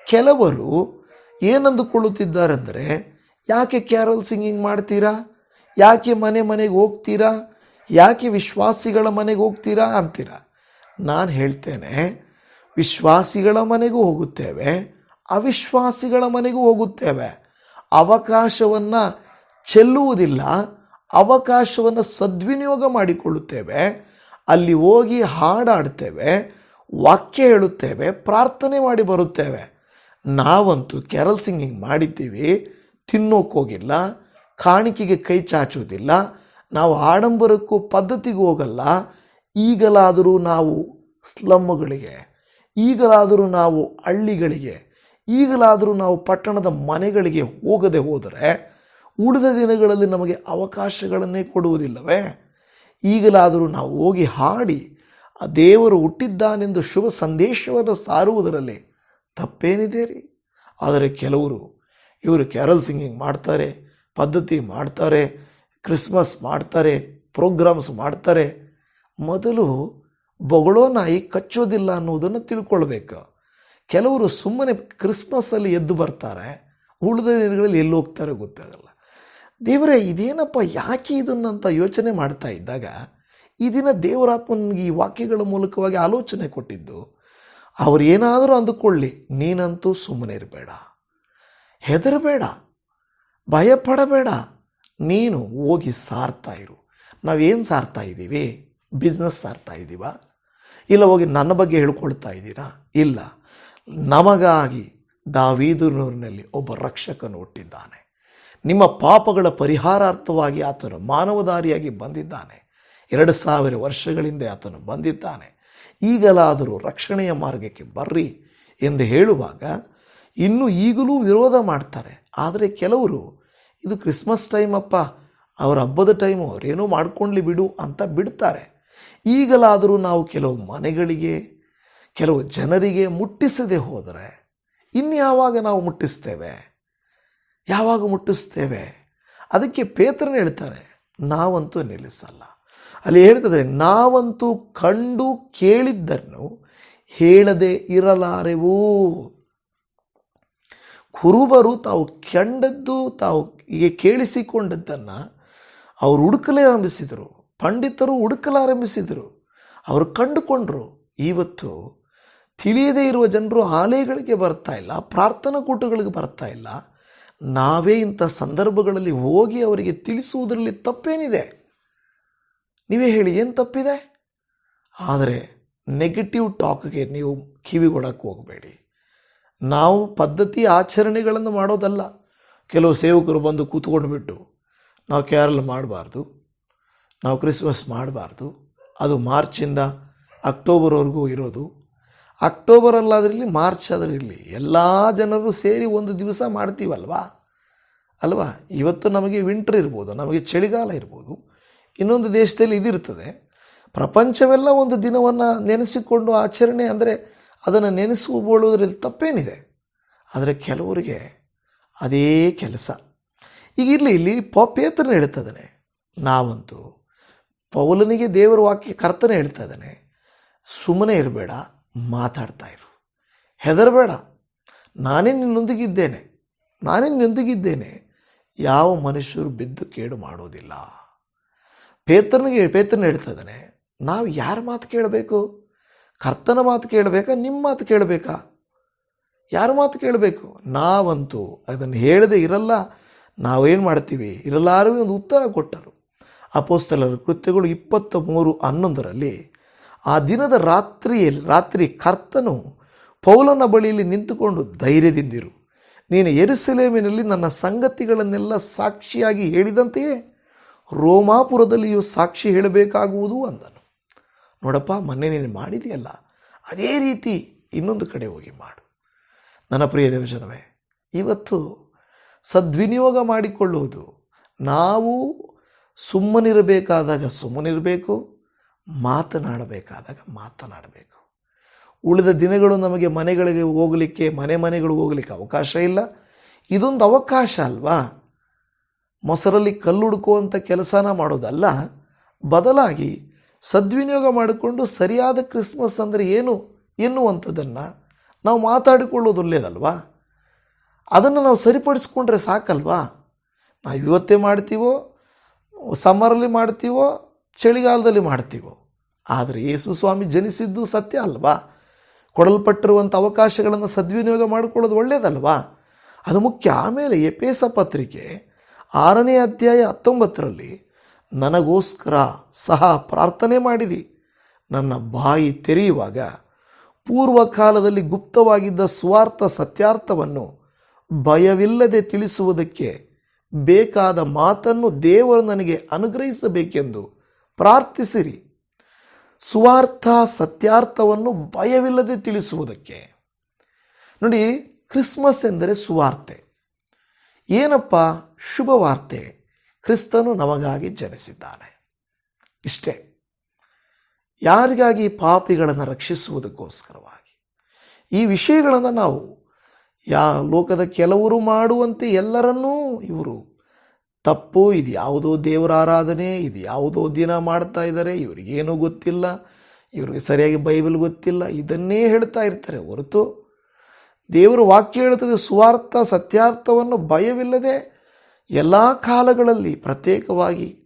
ಕೆಲವರು ಏನಂದುಕೊಳ್ಳುತ್ತಿದ್ದಾರೆಂದರೆ, ಯಾಕೆ ಕ್ಯಾರಲ್ ಸಿಂಗಿಂಗ್ ಮಾಡ್ತೀರಾ? ಯಾಕೆ ಮನೆ ಮನೆಗೆ ಹೋಗ್ತೀರಾ? ಯಾಕೆ ವಿಶ್ವಾಸಿಗಳ ಮನೆಗೆ ಹೋಗ್ತೀರಾ ಅಂತೀರಾ? ನಾನು ಹೇಳ್ತೇನೆ, ವಿಶ್ವಾಸಿಗಳ ಮನೆಗೂ ಹೋಗುತ್ತೇವೆ, ಅವಿಶ್ವಾಸಿಗಳ ಮನೆಗೂ ಹೋಗುತ್ತೇವೆ. ಅವಕಾಶವನ್ನು ಚೆಲ್ಲುವುದಿಲ್ಲ, ಅವಕಾಶವನ್ನು ಸದ್ವಿನಿಯೋಗ ಮಾಡಿಕೊಳ್ಳುತ್ತೇವೆ, ಅಲ್ಲಿ ಹೋಗಿ ಹಾಡಾಡ್ತೇವೆ, ವಾಕ್ಯ ಹೇಳುತ್ತೇವೆ, ಪ್ರಾರ್ಥನೆ ಮಾಡಿ ಬರುತ್ತೇವೆ. ನಾವಂತೂ ಕ್ಯಾರಲ್ ಸಿಂಗಿಂಗ್ ಮಾಡಿದ್ದೀವಿ ತಿನ್ನೋಕ್ಕೋಗಿಲ್ಲ ಕಾಣಿಕೆಗೆ ಕೈ ಚಾಚುವುದಿಲ್ಲ ನಾವು ಆಡಂಬರಕ್ಕೂ ಪದ್ಧತಿಗೂ ಹೋಗಲ್ಲ, ಈಗಲಾದರೂ ನಾವು ಸ್ಲಮ್ಮುಗಳಿಗೆ ಈಗಲಾದರೂ ನಾವು ಹಳ್ಳಿಗಳಿಗೆ, ಈಗಲಾದರೂ ನಾವು ಪಟ್ಟಣದ ಮನೆಗಳಿಗೆ ಹೋಗದೆ ಹೋದರೆ ಉಳಿದ ದಿನಗಳಲ್ಲಿ ನಮಗೆ ಅವಕಾಶಗಳನ್ನೇ ಕೊಡುವುದಿಲ್ಲವೇ? ಈಗಲಾದರೂ ನಾವು ಹೋಗಿ ಹಾಡಿ, ಆ ದೇವರು ಹುಟ್ಟಿದ್ದಾನೆಂದು ಶುಭ ಸಂದೇಶವನ್ನು ಸಾರುವುದರಲ್ಲಿ ತಪ್ಪೇನಿದೆ ರೀ? ಆದರೆ ಕೆಲವರು ಇವರು ಕ್ಯಾರಲ್ ಸಿಂಗಿಂಗ್ ಮಾಡ್ತಾರೆ, ಪದ್ಧತಿ ಮಾಡ್ತಾರೆ, ಕ್ರಿಸ್ಮಸ್ ಮಾಡ್ತಾರೆ, ಪ್ರೋಗ್ರಾಮ್ಸ್ ಮಾಡ್ತಾರೆ. ಮೊದಲು ಬೊಗಳೋ ನಾಯಿ ಕಚ್ಚೋದಿಲ್ಲ ಅನ್ನೋದನ್ನು ತಿಳ್ಕೊಳ್ಬೇಕು. ಕೆಲವರು ಸುಮ್ಮನೆ ಕ್ರಿಸ್ಮಸ್ಸಲ್ಲಿ ಎದ್ದು ಬರ್ತಾರೆ, ಉಳಿದ ದಿನಗಳಲ್ಲಿ ಎಲ್ಲಿ ಹೋಗ್ತಾರೆ ಗೊತ್ತಾಗಲ್ಲ. ದೇವರೇ, ಇದೇನಪ್ಪ ಯಾಕೆ ಇದನ್ನಂತ ಯೋಚನೆ ಮಾಡ್ತಾ ಇದ್ದಾಗ, ಈ ದಿನ ದೇವರಾತ್ಮ ನನಗೆ ಈ ವಾಕ್ಯಗಳ ಮೂಲಕವಾಗಿ ಆಲೋಚನೆ ಕೊಟ್ಟಿದ್ದು ಅವ್ರು ಏನಾದರೂ ಅಂದುಕೊಳ್ಳಿ, ನೀನಂತೂ ಸುಮ್ಮನೆ ಇರಬೇಡ. ಹೆದರಬೇಡ, ಭಯಪಡಬೇಡ. ನೀನು ಹೋಗಿ ಸಾರ್ತಾ ಇರು. ನಾವೇನು ಸಾರ್ತಾ ಇದ್ದೀವಿ? ಬಿಸ್ನೆಸ್ ಸಾರ್ತಾ ಇದ್ದೀವ? ಇಲ್ಲ ಹೋಗಿ ನನ್ನ ಬಗ್ಗೆ ಹೇಳ್ಕೊಳ್ತಾ ಇದ್ದೀರಾ? ಇಲ್ಲ. ನಮಗಾಗಿ ದಾವೀದುನೂರಿನಲ್ಲಿ ಒಬ್ಬ ರಕ್ಷಕನು ಹುಟ್ಟಿದ್ದಾನೆ. ನಿಮ್ಮ ಪಾಪಗಳ ಪರಿಹಾರಾರ್ಥವಾಗಿ ಆತನು ಮಾನವದಾರಿಯಾಗಿ ಬಂದಿದ್ದಾನೆ. ಎರಡು ಸಾವಿರ ವರ್ಷಗಳಿಂದ ಆತನು ಬಂದಿದ್ದಾನೆ. ಈಗಲಾದರೂ ರಕ್ಷಣೆಯ ಮಾರ್ಗಕ್ಕೆ ಬರ್ರಿ ಎಂದು ಹೇಳುವಾಗ ಇನ್ನು ಈಗಲೂ ವಿರೋಧ ಮಾಡ್ತಾರೆ. ಆದರೆ ಕೆಲವರು, ಇದು ಕ್ರಿಸ್ಮಸ್ ಟೈಮ್ ಅಪ್ಪ, ಅವರ ಹಬ್ಬದ ಟೈಮು, ಅವರೇನೋ ಮಾಡ್ಕೊಳ್ಳಿ ಬಿಡು ಅಂತ ಬಿಡ್ತಾರೆ. ಈಗಲಾದರೂ ನಾವು ಕೆಲವು ಮನೆಗಳಿಗೆ, ಕೆಲವು ಜನರಿಗೆ ಮುಟ್ಟಿಸದೆ ಹೋದರೆ ಇನ್ಯಾವಾಗ ನಾವು ಮುಟ್ಟಿಸ್ತೇವೆ? ಯಾವಾಗ ಮುಟ್ಟಿಸ್ತೇವೆ? ಅದಕ್ಕೆ ಪೇತ್ರನ ಹೇಳ್ತಾರೆ, ನಾವಂತೂ ನಿಲ್ಲಿಸಲ್ಲ. ಅಲ್ಲಿ ಹೇಳ್ತದೆ, ನಾವಂತೂ ಕಂಡು ಕೇಳಿದ್ದನ್ನು ಹೇಳದೆ ಇರಲಾರೆವು. ಕುರುಬರು ತಾವು ಕಂಡದ್ದು, ತಾವು ಹೀಗೆ ಕೇಳಿಸಿಕೊಂಡದ್ದನ್ನು ಅವರು ಹುಡುಕಲೇ ಆರಂಭಿಸಿದರು. ಪಂಡಿತರು ಹುಡುಕಲಾರಂಭಿಸಿದರು ಅವರು ಕಂಡುಕೊಂಡರು. ಇವತ್ತು ತಿಳಿಯದೇ ಇರುವ ಜನರು ಆಲಯಗಳಿಗೆ ಬರ್ತಾ ಇಲ್ಲ, ಪ್ರಾರ್ಥನಾ ಕೂಟಗಳಿಗೆ ಬರ್ತಾ ಇಲ್ಲ. ನಾವೇ ಇಂಥ ಸಂದರ್ಭಗಳಲ್ಲಿ ಹೋಗಿ ಅವರಿಗೆ ತಿಳಿಸುವುದರಲ್ಲಿ ತಪ್ಪೇನಿದೆ. ನೀವೇ ಹೇಳಿ, ಏನು ತಪ್ಪಿದೆ? ಆದರೆ ನೆಗೆಟಿವ್ ಟಾಕ್ಗೆ ನೀವು ಕಿವಿಗೊಡಕ್ಕೆ ಹೋಗಬೇಡಿ. ನಾವು ಪದ್ಧತಿ ಆಚರಣೆಗಳನ್ನು ಮಾಡೋದಲ್ಲ. ಕೆಲವು ಸೇವಕರು ಬಂದು ಕೂತ್ಕೊಂಡು ಬಿಟ್ಟು, ನಾವು ಕ್ಯಾರಲ್ ಮಾಡಬಾರ್ದು, ನಾವು ಕ್ರಿಸ್ಮಸ್ ಮಾಡಬಾರ್ದು, ಅದು ಮಾರ್ಚಿಂದ ಅಕ್ಟೋಬರ್ವರೆಗೂ ಇರೋದು. ಅಕ್ಟೋಬರಲ್ಲಾದ್ರಲ್ಲಿ ಮಾರ್ಚ್ ಅದರಲ್ಲಿ ಎಲ್ಲ ಜನರು ಸೇರಿ ಒಂದು ದಿವಸ ಮಾಡ್ತೀವಲ್ವಾ? ಅಲ್ವಾ? ಇವತ್ತು ನಮಗೆ ವಿಂಟ್ರ್ ಇರ್ಬೋದು, ನಮಗೆ ಚಳಿಗಾಲ ಇರ್ಬೋದು. ಇನ್ನೊಂದು ದೇಶದಲ್ಲಿ ಇದಿರ್ತದೆ. ಪ್ರಪಂಚವೆಲ್ಲ ಒಂದು ದಿನವನ್ನು ನೆನೆಸಿಕೊಂಡು ಆಚರಣೆ ಅಂದರೆ ಅದನ್ನು ನೆನೆಸಿಕೊಳ್ಳೋದ್ರಲ್ಲಿ ತಪ್ಪೇನಿದೆ. ಆದರೆ ಕೆಲವರಿಗೆ ಅದೇ ಕೆಲಸ. ಈಗ ಇರಲಿ, ಇಲ್ಲಿ ಪೇತ್ರನ ಹೇಳ್ತಾ ಇದ್ದಾನೆ. ನಾವಂತೂ ಪೌಲನಿಗೆ ದೇವರ ವಾಕ್ಯ ಕರ್ತನೆ ಹೇಳ್ತಾ ಇದ್ದಾನೆ. ಸುಮ್ಮನೆ ಇರಬೇಡ, ಮಾತಾಡ್ತಾ ಇರು. ಹೆದರಬೇಡ. ನಾನೇ ನಿನ್ನೊಂದಿಗಿದ್ದೇನೆ. ನಾನೇ ನಿನ್ನೊಂದಿಗಿದ್ದೇನೆ. ಯಾವ ಮನುಷ್ಯರು ಬಿದ್ದು ಕೇಡು ಮಾಡೋದಿಲ್ಲ. ಪೇತ್ರನಿಗೆ, ಪೇತ್ರನ ಹೇಳ್ತಾ ಇದ್ದಾನೆ, ನಾವು ಯಾರ ಮಾತು ಕೇಳಬೇಕು? ಕರ್ತನ ಮಾತು ಕೇಳಬೇಕಾ? ನಿಮ್ಮ ಮಾತು ಕೇಳಬೇಕಾ? ಯಾರ ಮಾತು ಕೇಳಬೇಕು? ನಾವಂತೂ. ಅದನ್ನು ಹೇಳದೆ ಇರಲ್ಲ. ನಾವೇನು ಮಾಡ್ತೀವಿ? ಇರಲಾರು ಒಂದು ಉತ್ತರ ಕೊಟ್ಟರು. ಅಪೋಸ್ತಲರ ಕೃತ್ಯಗಳು ಇಪ್ಪತ್ತ ಮೂರು ಹನ್ನೊಂದರಲ್ಲಿ, ಆ ದಿನದ ರಾತ್ರಿಯಲ್ಲಿ, ರಾತ್ರಿ ಕರ್ತನು ಪೌಲನ ಬಳಿಯಲ್ಲಿ ನಿಂತುಕೊಂಡು ಧೈರ್ಯದಿಂದಿರು. ನೀನು ಎರುಸಲೇಮಿನಲ್ಲಿ ನನ್ನ ಸಂಗತಿಗಳನ್ನೆಲ್ಲ ಸಾಕ್ಷಿಯಾಗಿ ಹೇಳಿದಂತೆಯೇ ರೋಮಾಪುರದಲ್ಲಿಯೂ ಸಾಕ್ಷಿ ಹೇಳಬೇಕಾಗುವುದು ಅಂದನು. ನೋಡಪ್ಪ, ಮೊನ್ನೆ ನೀನು ಮಾಡಿದೆಯಲ್ಲ, ಅದೇ ರೀತಿ ಇನ್ನೊಂದು ಕಡೆ ಹೋಗಿ ಮಾಡು. ನನ್ನ ಪ್ರಿಯ ದೇವಜನವೇ, ಇವತ್ತು ಸದ್ವಿನಿಯೋಗ ಮಾಡಿಕೊಳ್ಳುವುದು, ನಾವು ಸುಮ್ಮನಿರಬೇಕಾದಾಗ ಸುಮ್ಮನಿರಬೇಕು, ಮಾತನಾಡಬೇಕಾದಾಗ ಮಾತನಾಡಬೇಕು. ಉಳಿದ ದಿನಗಳು ನಮಗೆ ಮನೆಗಳಿಗೆ ಹೋಗಲಿಕ್ಕೆ, ಮನೆ ಮನೆಗಳು ಹೋಗಲಿಕ್ಕೆ ಅವಕಾಶ ಇಲ್ಲ. ಇದೊಂದು ಅವಕಾಶ ಅಲ್ವಾ? ಮೊಸರಲ್ಲಿ ಕಲ್ಲುಡುಕುವಂಥ ಕೆಲಸನ ಮಾಡೋದಲ್ಲ, ಬದಲಾಗಿ ಸದ್ವಿನಿಯೋಗ ಮಾಡಿಕೊಂಡು ಸರಿಯಾದ ಕ್ರಿಸ್ಮಸ್ ಅಂದರೆ ಏನು ಎನ್ನುವಂಥದ್ದನ್ನು ನಾವು ಮಾತಾಡಿಕೊಳ್ಳೋದು ಒಳ್ಳೆಯದಲ್ವಾ ಅದನ್ನು ನಾವು ಸರಿಪಡಿಸ್ಕೊಂಡ್ರೆ ಸಾಕಲ್ವಾ? ನಾವು ಇವತ್ತೇ ಮಾಡ್ತೀವೋ, ಸಮ್ಮರಲ್ಲಿ ಮಾಡ್ತೀವೋ, ಚಳಿಗಾಲದಲ್ಲಿ ಮಾಡ್ತೀವೋ? ಆದರೆ ಯೇಸು ಸ್ವಾಮಿ ಜನಿಸಿದ್ದು ಸತ್ಯ ಅಲ್ವಾ? ಕೊಡಲ್ಪಟ್ಟಿರುವಂಥ ಅವಕಾಶಗಳನ್ನು ಸದ್ವಿನಿಯೋಗ ಮಾಡಿಕೊಳ್ಳೋದು ಒಳ್ಳೆಯದಲ್ವಾ ಅದು ಮುಖ್ಯ. ಆಮೇಲೆ ಎಪೇಸ ಪತ್ರಿಕೆ ಆರನೇ ಅಧ್ಯಾಯ ಹತ್ತೊಂಬತ್ತರಲ್ಲಿ, ನನಗೋಸ್ಕರ ಸಹ ಪ್ರಾರ್ಥನೆ ಮಾಡಿದಿ ನನ್ನ ಬಾಯಿ ತೆರೆಯುವಾಗ ಪೂರ್ವಕಾಲದಲ್ಲಿ ಗುಪ್ತವಾಗಿದ್ದ ಸ್ವಾರ್ಥ ಸತ್ಯಾರ್ಥವನ್ನು ಭಯವಿಲ್ಲದೆ ತಿಳಿಸುವುದಕ್ಕೆ ಬೇಕಾದ ಮಾತನ್ನು ದೇವರು ನನಗೆ ಅನುಗ್ರಹಿಸಬೇಕೆಂದು ಪ್ರಾರ್ಥಿಸಿರಿ. ಸುವಾರ್ಥ ಸತ್ಯಾರ್ಥವನ್ನು ಭಯವಿಲ್ಲದೆ ತಿಳಿಸುವುದಕ್ಕೆ. ನೋಡಿ, ಕ್ರಿಸ್ಮಸ್ ಎಂದರೆ ಸುವಾರ್ತೆ. ಏನಪ್ಪ? ಶುಭವಾರ್ತೆ. ಕ್ರಿಸ್ತನು ನಮಗಾಗಿ ಜನಿಸಿದ್ದಾನೆ. ಇಷ್ಟೇ. ಯಾರಿಗಾಗಿ ಪಾಪಿಗಳನ್ನು ರಕ್ಷಿಸುವುದಕ್ಕೋಸ್ಕರವಾಗಿ? ಈ ವಿಷಯಗಳನ್ನು ನಾವು ಯಾ ಲೋಕದ ಕೆಲವರು ಮಾಡುವಂತೆ ಎಲ್ಲರನ್ನೂ ಇವರು ತಪ್ಪು, ಇದು ಯಾವುದೋ ದೇವರ ಆರಾಧನೆ, ಇದು ಯಾವುದೋ ದಿನ ಮಾಡ್ತಾ ಇದ್ದಾರೆ, ಇವರಿಗೇನೂ ಗೊತ್ತಿಲ್ಲ, ಇವರಿಗೆ ಸರಿಯಾಗಿ ಬೈಬಲ್ ಗೊತ್ತಿಲ್ಲ, ಇದನ್ನೇ ಹೇಳ್ತಾ ಇರ್ತಾರೆ. ಹೊರತು ದೇವರು ವಾಕ್ಯ ಹೇಳ್ತದೆ ಸುವಾರ್ಥ, ಸತ್ಯಾರ್ಥವನ್ನು ಭಯವಿಲ್ಲದೆ ಎಲ್ಲ ಕಾಲಗಳಲ್ಲಿ ಪ್ರತ್ಯೇಕವಾಗಿ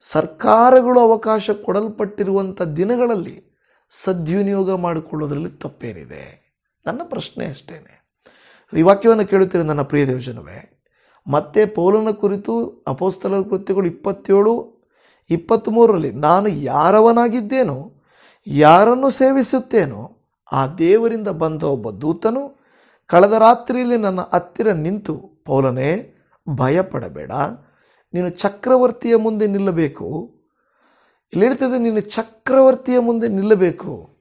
ಸರ್ಕಾರಗಳು ಅವಕಾಶ ಕೊಡಲ್ಪಟ್ಟಿರುವಂಥ ದಿನಗಳಲ್ಲಿ ಸದ್ವಿನಿಯೋಗ ಮಾಡಿಕೊಳ್ಳೋದ್ರಲ್ಲಿ ತಪ್ಪೇನಿದೆ? ನನ್ನ ಪ್ರಶ್ನೆ ಅಷ್ಟೇ ಈ ವಾಕ್ಯವನ್ನು ಕೇಳುತ್ತಿರುವ ನನ್ನ ಪ್ರಿಯ ದೇವಜನವೇ. ಮತ್ತೆ ಪೌಲನ ಕುರಿತು ಅಪೋಸ್ತಲರ ಕೃತ್ಯಗಳು ಇಪ್ಪತ್ತೇಳು, ಇಪ್ಪತ್ತ್ಮೂರರಲ್ಲಿ ನಾನು ಯಾರವನಾಗಿದ್ದೇನೋ, ಯಾರನ್ನು ಸೇವಿಸುತ್ತೇನೋ, ಆ ದೇವರಿಂದ ಬಂದ ಒಬ್ಬ ದೂತನು ಕಳೆದ ರಾತ್ರಿಯಲ್ಲಿ ನನ್ನ ಹತ್ತಿರ ನಿಂತು, ಪೌಲನೇ ಭಯಪಡಬೇಡ. ನೀನು ಚಕ್ರವರ್ತಿಯ ಮುಂದೆ ನಿಲ್ಲಬೇಕು. ಇಲ್ಲಿ ಹೇಳ್ತದೆ ನೀನು ಚಕ್ರವರ್ತಿಯ ಮುಂದೆ ನಿಲ್ಲಬೇಕು.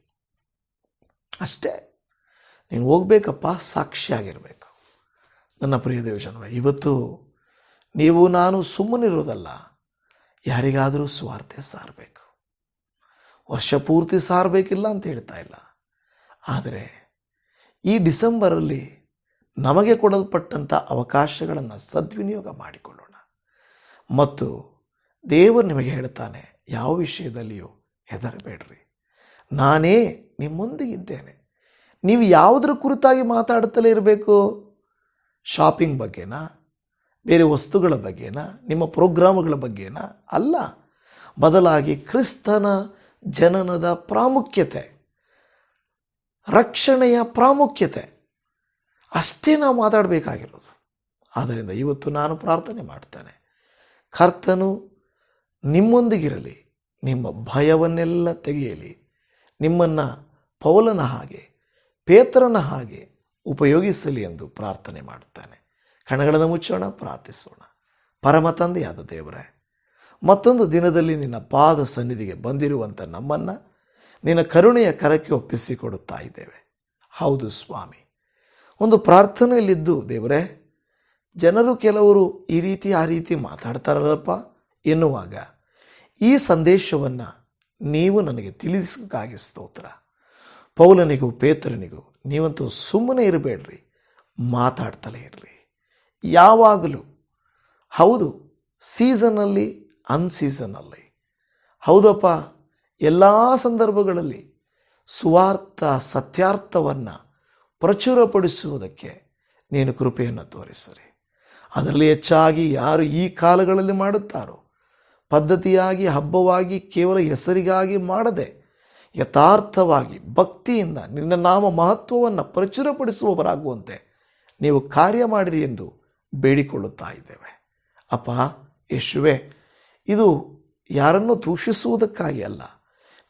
ಅಷ್ಟೇ. ನೀನು ಹೋಗ್ಬೇಕಪ್ಪ, ಸಾಕ್ಷಿಯಾಗಿರಬೇಕು. ನನ್ನ ಪ್ರಿಯ ದೇವಜನವೇ ಇವತ್ತು ನೀವು, ನಾನು ಸುಮ್ಮನಿರೋದಲ್ಲ. ಯಾರಿಗಾದರೂ ಸ್ವಾರ್ಥ ಸಾರಬೇಕು. ವರ್ಷ ಪೂರ್ತಿ ಸಾರಬೇಕಿಲ್ಲ ಅಂತ ಹೇಳ್ತಾ ಇಲ್ಲ. ಆದರೆ ಈ ಡಿಸೆಂಬರಲ್ಲಿ ನಮಗೆ ಕೊಡಲ್ಪಟ್ಟಂಥ ಅವಕಾಶಗಳನ್ನು ಸದ್ವಿನಿಯೋಗ ಮಾಡಿಕೊಳ್ಳೋಣ. ಮತ್ತು ದೇವರು ನಿಮಗೆ ಹೇಳ್ತಾನೆ, ಯಾವ ವಿಷಯದಲ್ಲಿಯೂ ಹೆದರಬೇಡ್ರಿ. ನಾನೇ ನಿಮ್ಮೊಂದಿಗಿದ್ದೇನೆ. ನೀವು ಯಾವುದರ ಕುರಿತಾಗಿ ಮಾತಾಡುತ್ತಲೇ ಇರಬೇಕು? ಶಾಪಿಂಗ್ ಬಗ್ಗೆನಾ? ಬೇರೆ ವಸ್ತುಗಳ ಬಗ್ಗೆನಾ? ನಿಮ್ಮ ಪ್ರೋಗ್ರಾಮ್ಗಳ ಬಗ್ಗೆನಾ? ಅಲ್ಲ, ಬದಲಾಗಿ ಕ್ರಿಸ್ತನ ಜನನದ ಪ್ರಾಮುಖ್ಯತೆ, ರಕ್ಷಣೆಯ ಪ್ರಾಮುಖ್ಯತೆ. ಅಷ್ಟೇ ನಾವು ಮಾತಾಡಬೇಕಾಗಿರೋದು. ಆದ್ದರಿಂದ ಇವತ್ತು ನಾನು ಪ್ರಾರ್ಥನೆ ಮಾಡ್ತೇನೆ. ಕರ್ತನು ನಿಮ್ಮೊಂದಿಗಿರಲಿ, ನಿಮ್ಮ ಭಯವನ್ನೆಲ್ಲ ತೆಗೆಯಲಿ, ನಿಮ್ಮನ್ನು ಪೌಲನ ಹಾಗೆ, ಪೇತ್ರನ ಹಾಗೆ ಉಪಯೋಗಿಸಲಿ ಎಂದು ಪ್ರಾರ್ಥನೆ ಮಾಡುತ್ತಾನೆ ಕಣಗಳನ್ನು ಮುಚ್ಚೋಣ, ಪ್ರಾರ್ಥಿಸೋಣ. ಪರಮ ತಂದೆಯಾದ ದೇವರೇ, ಮತ್ತೊಂದು ದಿನದಲ್ಲಿ ನಿನ್ನ ಪಾದ ಸನ್ನಿಧಿಗೆ ಬಂದಿರುವಂಥ ನಮ್ಮನ್ನು ನಿನ್ನ ಕರುಣೆಯ ಕರಕ್ಕೆ ಒಪ್ಪಿಸಿಕೊಡುತ್ತಾ ಇದ್ದೇವೆ. ಹೌದು ಸ್ವಾಮಿ. ಒಂದು ಪ್ರಾರ್ಥನೆಯಲ್ಲಿದ್ದು, ದೇವರೇ, ಜನರು ಕೆಲವರು ಈ ರೀತಿ ಆ ರೀತಿ ಮಾತಾಡ್ತಾರಲ್ಲಪ್ಪ ಎನ್ನುವಾಗ ಈ ಸಂದೇಶವನ್ನು ನೀವು ನನಗೆ ತಿಳಿಸಕ್ಕಾಗಿ ಸ್ತೋತ್ರ. ಪೌಲನಿಗೂ ಪೇತ್ರನಿಗೂ ನೀವಂತೂ ಸುಮ್ಮನೆ ಇರಬೇಡ್ರಿ, ಮಾತಾಡ್ತಲೇ ಇರ್ರಿ. ಯಾವಾಗಲೂ, ಹೌದು ಸೀಸನಲ್ಲಿ ಅನ್ಸೀಸನಲ್ಲಿ ಹೌದಪ್ಪ, ಎಲ್ಲ ಸಂದರ್ಭಗಳಲ್ಲಿ ಸುವಾರ್ಥ, ಸತ್ಯಾರ್ಥವನ್ನು ಪ್ರಚುರಪಡಿಸುವುದಕ್ಕೆ ನೀನು ಕೃಪೆಯನ್ನು ತೋರಿಸರಿ. ಅದರಲ್ಲಿ ಹೆಚ್ಚಾಗಿ ಯಾರು ಈ ಕಾಲಗಳಲ್ಲಿ ಮಾಡುತ್ತಾರೋ, ಪದ್ಧತಿಯಾಗಿ, ಹಬ್ಬವಾಗಿ, ಕೇವಲ ಹೆಸರಿಗಾಗಿ ಮಾಡದೆ, ಯಥಾರ್ಥವಾಗಿ, ಭಕ್ತಿಯಿಂದ ನಿನ್ನ ನಾಮ ಮಹತ್ವವನ್ನು ಪ್ರಚುರಪಡಿಸುವವರಾಗುವಂತೆ ನೀವು ಕಾರ್ಯ ಮಾಡಿರಿ ಎಂದು ಬೇಡಿಕೊಳ್ಳುತ್ತಾ ಇದ್ದೇವೆ. ಅಪ್ಪ ಯಶುವೆ ಇದು ಯಾರನ್ನು ದೂಷಿಸುವುದಕ್ಕಾಗಿ ಅಲ್ಲ,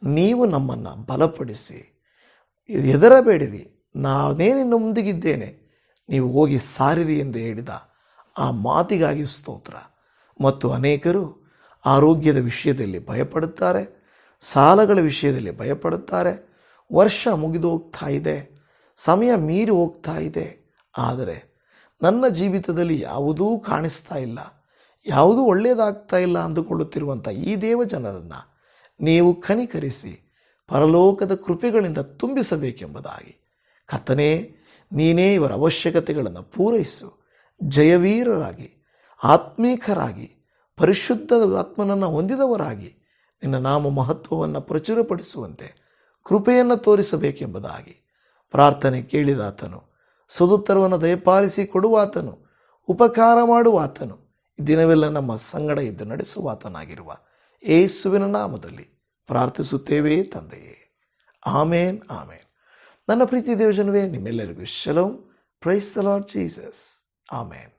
ನೀವು ನಮ್ಮನ್ನು ಬಲಪಡಿಸಿ ಹೆದರಬೇಡಿರಿ ನಾನೇ ನಿನ್ನೊಂದಿಗಿದ್ದೇನೆ ನೀವು ಹೋಗಿ ಸಾರಿರಿ ಎಂದು ಹೇಳಿದ ಆ ಮಾತಿಗಾಗಿ ಸ್ತೋತ್ರ. ಮತ್ತು ಅನೇಕರು ಆರೋಗ್ಯದ ವಿಷಯದಲ್ಲಿ ಭಯಪಡುತ್ತಾರೆ, ಸಾಲಗಳ ವಿಷಯದಲ್ಲಿ ಭಯಪಡುತ್ತಾರೆ. ವರ್ಷ ಮುಗಿದು ಹೋಗ್ತಾ ಇದೆ, ಸಮಯ ಮೀರಿ ಹೋಗ್ತಾ ಇದೆ. ಆದರೆ ನನ್ನ ಜೀವಿತದಲ್ಲಿ ಯಾವುದೂ ಕಾಣಿಸ್ತಾ ಇಲ್ಲ, ಯಾವುದೂ ಒಳ್ಳೆಯದಾಗ್ತಾ ಇಲ್ಲ ಅಂದುಕೊಳ್ಳುತ್ತಿರುವಂಥ ಈ ದೇವ ಜನರನ್ನು ನೀವು ಕನಿಕರಿಸಿ, ಪರಲೋಕದ ಕೃಪೆಗಳಿಂದ ತುಂಬಿಸಬೇಕೆಂಬುದಾಗಿ. ಕರ್ತನೇ, ನೀನೇ ಇವರ ಅವಶ್ಯಕತೆಗಳನ್ನು ಪೂರೈಸು. ಜಯವೀರರಾಗಿ, ಆತ್ಮೀಕರಾಗಿ ಪರಿಶುದ್ಧ ಆತ್ಮನನ್ನು ಹೊಂದಿದವರಾಗಿ ನಿನ್ನ ನಾಮ ಮಹತ್ವವನ್ನು ಪ್ರಚುರಪಡಿಸುವಂತೆ ಕೃಪೆಯನ್ನು ತೋರಿಸಬೇಕೆಂಬುದಾಗಿ ಪ್ರಾರ್ಥನೆ ಕೇಳಿದಾತನು. ಸದುತ್ತರವನ್ನು ದಯಪಾಲಿಸಿ ಕೊಡುವಾತನು. ಉಪಕಾರ ಮಾಡುವಾತನು. ದಿನವೆಲ್ಲ ನಮ್ಮ ಸಂಗಡ ಇದ್ದು ನಡೆಸುವಾತನಾಗಿರುವ ಏಸುವಿನ ನಾಮದಲ್ಲಿ ಪ್ರಾರ್ಥಿಸುತ್ತೇವೆ ತಂದೆಯೇ. ಆಮೇನ್ ಆಮೇನ್. ನನ್ನ ಪ್ರೀತಿ ದೇವಜನವೇ ನಿಮ್ಮೆಲ್ಲರಿಗೂ shalom praise the Lord Jesus amen